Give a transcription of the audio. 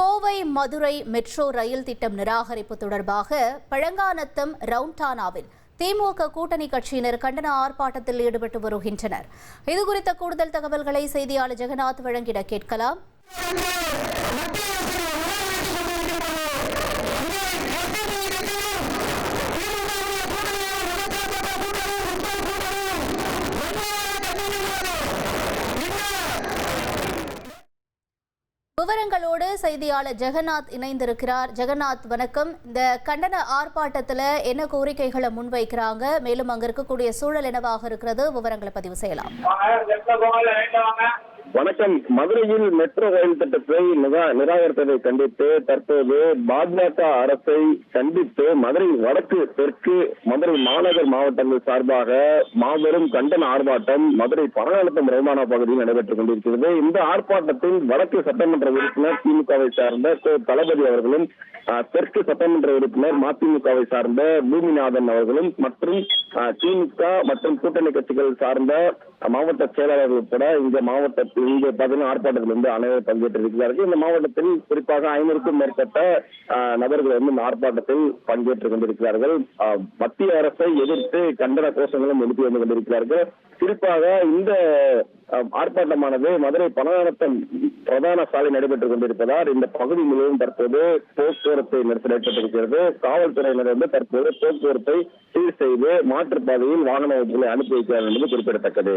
Kovai Madurai metro rail திட்டம் நிராகரிப்பு தொடர்பாக பழங்கானத்தம் ரவுண்டானாவில் திமுக கூட்டணி கட்சியினர் கண்டன ஆர்ப்பாட்டத்தில் ஈடுபட்டு வருகின்றனர். இதுகுறித்த கூடுதல் தகவல்களை செய்தியாளர் ஜெகநாத் வழங்கிட கேட்கலாம். விவரங்களோடு செய்தியாளர் ஜெகநாத் இணைந்திருக்கிறார். ஜெகநாத் வணக்கம். இந்த கண்டன ஆர்ப்பாட்டத்துல என்ன கோரிக்கைகளை முன்வைக்கிறாங்க? மேலும் அங்க இருக்கக்கூடிய சூழல் என்னவாக இருக்கிறது? விவரங்களை பதிவு செய்யலாம். வணக்கம். மதுரையில் மெட்ரோ ரயில் திட்டத்தை நிரா- நிராகரித்ததை கண்டித்து தற்போது பாஜக அரசை கண்டித்து மதுரை வடக்கு தெற்கு மதுரை மாநகர் மாவட்டங்கள் சார்பாக மாபெரும் கண்டன ஆர்ப்பாட்டம் மதுரை பரநலத்தம் ரவுமானா பகுதியில் நடைபெற்றுக் கொண்டிருக்கிறது. இந்த ஆர்ப்பாட்டத்தில் வடக்கு சட்டமன்ற உறுப்பினர் திமுகவை சார்ந்த தளபதி அவர்களும் தெற்கு சட்டமன்ற உறுப்பினர் மதிமுகவை சார்ந்த பூமிநாதன் அவர்களும் மற்றும் திமுக மற்றும் கூட்டணி கட்சிகள் சார்ந்த மாவட்ட செயலாளர்கள் உட்பட இந்த மாவட்டத்தில் இங்கே பார்த்தீங்கன்னா ஆர்ப்பாட்டத்தில் வந்து அனைவரும் பங்கேற்றிருக்கிறார்கள். இந்த மாவட்டத்தில் குறிப்பாக ஐநூறுக்கும் மேற்பட்ட நபர்கள் வந்து இந்த ஆர்ப்பாட்டத்தில் பங்கேற்றுக் கொண்டிருக்கிறார்கள். மத்திய அரசை எதிர்த்து கண்டன கோஷங்களும் எழுப்பி வந்து கொண்டிருக்கிறார்கள். குறிப்பாக இந்த ஆர்ப்பாட்டமானது மதுரை பணநலத்தம் பிரதான சாலை நடைபெற்றுக் கொண்டிருப்பதால் இந்த பகுதி முழுவதும் தற்போது போக்குவரத்தை நிறுத்த ஏற்பட்டிருக்கிறது. காவல்துறையினர் வந்து தற்போது போக்குவரத்தை சீர் செய்து மாற்றுப்பாதையில் வாகன வகுப்புகளை அனுப்பி வைக்கிறார் என்பது குறிப்பிடத்தக்கது.